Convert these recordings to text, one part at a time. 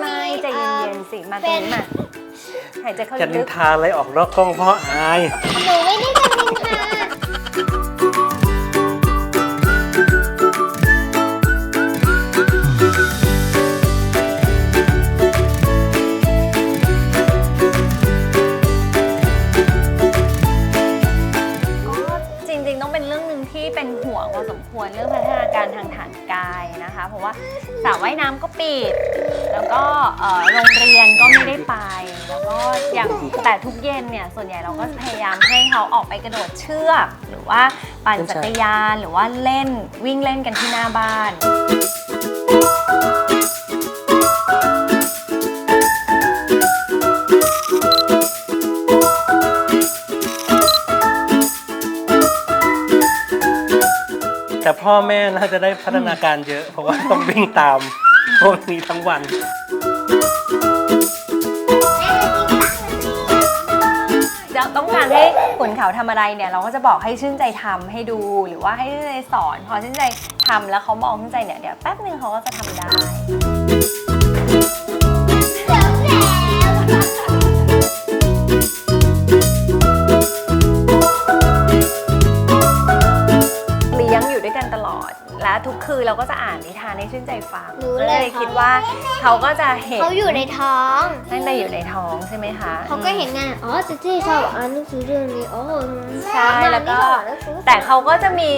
ไม่ใจเย็นๆสิมาตรงนี้มาหายใจเข้าจะนิลึนกทาอะไรออกนอกกล้องเพราะอาย หนูไม่ได้ นะคะ เพราะว่าสระว่ายน้ำก็ปิด แล้วก็เอ่อโรงเรียนก็ไม่ได้ไป แล้วก็อย่างแต่ทุกเย็นเนี่ยส่วนใหญ่เราก็พยายามให้เขาออกไปกระโดดเชือก หรือว่าปั่นจักรยานหรือว่าเล่นวิ่งเล่นกันที่หน้าบ้าน พ่อแม่น่าจะได้พัฒนาการเยอะ เพราะว่าต้องวิ่งตามพวกนี้ทั้งวัน จะต้องการให้ขุนเขาทำอะไรเนี่ยเราก็จะบอกให้ชื่นใจทำให้ดูหรือว่าให้ชื่นใจสอน พอชื่นใจทำแล้วเขามองชื่นใจเนี่ยเดี๋ยวแป๊บนึงเขาก็จะทำได้ ทุกคืนเราก็จะอ่านนิทานให้ชื่นใจฟังรู้ก็เลยเลยค่ะ คิดว่าเขาก็จะเห็นเขาอยู่ในท้อง ตั้งแต่อยู่ในท้องใช่ไหมคะ เขาก็เห็นงานอ๋อเจเจชอบอ่านหนังสือเรื่องนี้อ๋อใช่แล้วก็ แต่เขาก็จะมี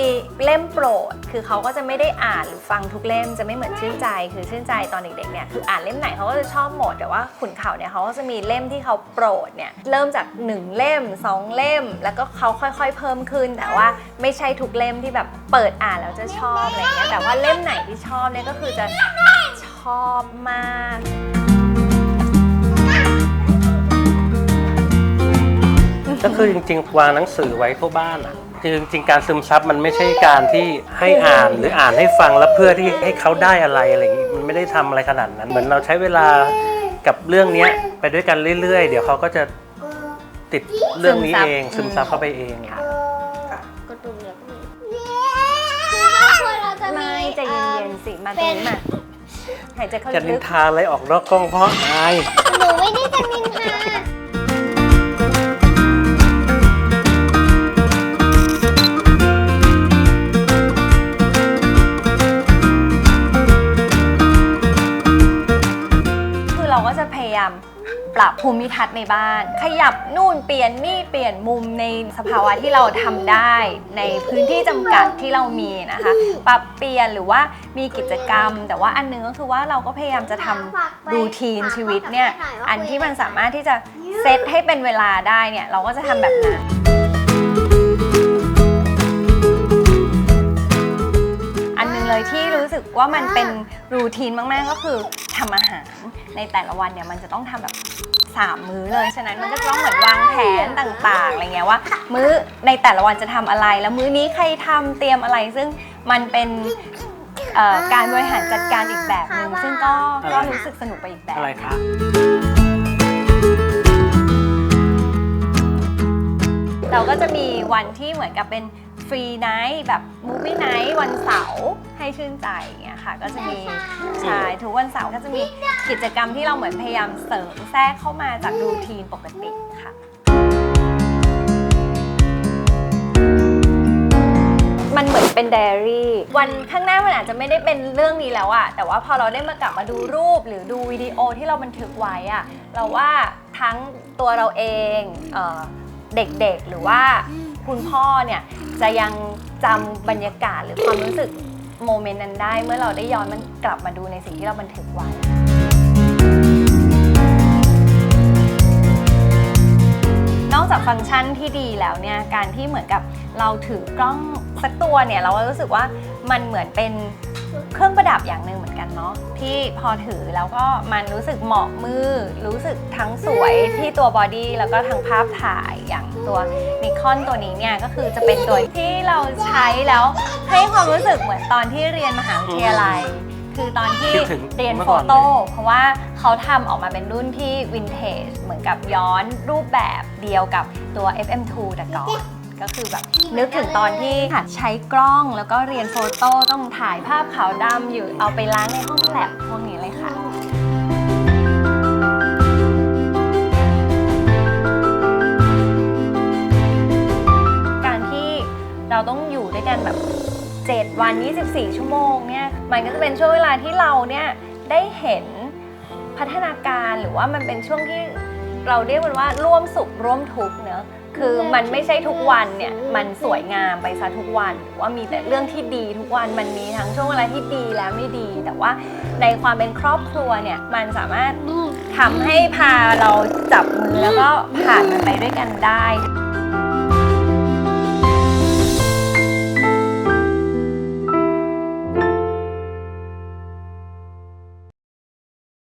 เล่มโปรด คือเขาก็จะไม่ได้อ่านหรือฟังทุกเล่มจะไม่เหมือนชื่นใจ คือชื่นใจตอนเด็กๆเนี่ยคืออ่านเล่มไหนเขาก็จะชอบหมด แต่ว่าขุนเขาเนี่ยเขาก็จะมีเล่มที่เขาโปรดเนี่ยเริ่มจาก 1 เล่ม 2 เล่ม แล้วก็เขาค่อยๆเพิ่มขึ้น แต่ว่าไม่ใช่ทุกเล่มที่แบบเปิดอ่านแล้วจะชอบอะไรเงี้ยแต่ว่าเล่มไหนที่ชอบเนี่ยก็คือจะชอบมากก็คือจริงๆวางหนังสือไว้ทั่วบ้านอะคือจริงๆการซึมซับมันไม่ใช่การที่ให้อ่านหรืออ่านให้ฟังแล้วเพื่อที่ให้เขาได้อะไรอะไรอย่างงี้มันไม่ได้ทำอะไรขนาดนั้น เหมือนเราใช้เวลากับเรื่องเนี้ยไปด้วยกันเรื่อยๆ เดี๋ยวเขาก็จะติดเรื่องนี้เองซึซึมมซัซับบเข้าไปเองค่ะกระ สิมาตรงนี้มาหายใจเข้าจะนิลึนกทาอะไรออกนอกกล้องเพราะอาย หนูไม่ได้จะนินทา รับภูมิทัศน์ในบ้าน ขยับนู่นเปลี่ยนนี่เปลี่ยนมุมในสภาวะที่เราทำได้ในพื้นที่จำกัดที่เรามีนะคะ ปรับเปลี่ยนหรือว่ามีกิจกรรม แต่ว่าอันนึงก็คือว่าเราก็พยายามจะทำรูทีนชีวิตเนี่ยอันที่มันสามารถที่จะเซตให้เป็นเวลาได้เนี่ยเราก็จะทำแบบนั้น อันหนึงเลยที่รู้สึกว่ามันเป็นรูทีนมาก ๆ ก็คือ ทำอาหารในแต่ละวันเนี่ยมันจะต้องทำแบบสามมื้อเลย ฉะนั้นมันก็จะต้องเหมือนวางแผนต่างๆอะไรเงี้ยว่า มื้อในแต่ละวันจะทำอะไร แล้วมื้อนี้ใครทำเตรียมอะไร ซึ่งมันเป็นเอ่อการบริหารจัดการอีกแบบหนึ่งซึ่งก็ก็รู้สึกสนุกไปอีกแบบ อะไรคะ เราก็จะมีวันที่เหมือนกับเป็นฟรีไนท์แบบมูฟี่ไนท์วันเสาร์ให้ชื่นใจอย่างเงี้ย ค่ะ ก็จะมีใช่ทุกวันเสาร์ก็จะมีกิจกรรมที่เราเหมือนพยายามเสริมแทรกเข้ามาจากรูทีนปกติค่ะ มันเหมือนเป็นไดอารี่ วันข้างหน้ามันอาจจะไม่ได้เป็นเรื่องนี้แล้วอะแต่ว่าพอเราได้มากลับมาดูรูปหรือดูวิดีโอที่เราบันทึกไว้อะเราว่าทั้งตัวเราเองเอ่อเด็กๆ หรือว่าคุณพ่อเนี่ยจะยังจำบรรยากาศหรือความรู้สึก โมเมนต์นั้นได้เมื่อเราได้ย้อนมันกลับมาดูในสิ่งที่เราบันทึกไว้นอกจากฟังก์ชันที่ดีแล้วเนี่ยการที่เหมือนกับเราถือกล้องสักตัวเนี่ยเราก็รู้สึกว่ามันเหมือนเป็น เครื่องประดับอย่างหนึ่งเหมือนกันเนาะที่พอถือแล้วก็มันรู้สึกเหมาะมือ รู้สึกทั้งสวยที่ตัวบอดี้แล้วก็ทั้งภาพถ่ายอย่างตัวนิคอนตัวนี้เนี่ยก็คือจะเป็นตัวที่เราใช้แล้วให้ความรู้สึกเหมือนตอนที่เรียนมหาวิทยาลัยคือตอนที่คิดถึงเรียนเมื่อโฟก่อนเลย โต้เพราะว่าเขาทำออกมาเป็นรุ่นที่วินเทจเหมือนกับย้อนรูปแบบเดียวกับตัว FM2 แต่ก่อน ก็คือแบบนึกถึงตอนที่หัดใช้กล้องแล้วก็เรียนโฟโต้ต้องถ่ายภาพขาวดำอยู่เอาไปล้างในห้องแลบพวกนี้เลยค่ะ การที่เราต้องอยู่ด้วยกันแบบ 7 วัน 24 ชั่วโมงเนี่ยมันก็จะเป็นช่วงเวลาที่เราเนี่ยได้เห็นพัฒนาการหรือว่ามันเป็นช่วงที่เราเรียกมันว่าร่วมสุขร่วมทุกข์เนอะ คือมันไม่ใช่ทุกวันเนี่ยมันสวยงามไปซะทุกวันว่ามีแต่เรื่องที่ดีทุกวันมันมีทั้งช่วงเวลาที่ดีและไม่ดี แต่ว่าในความเป็นครอบครัวเนี่ยมันสามารถทำให้พาเราจับมือแล้วก็ผ่านมันไปด้วยกันได้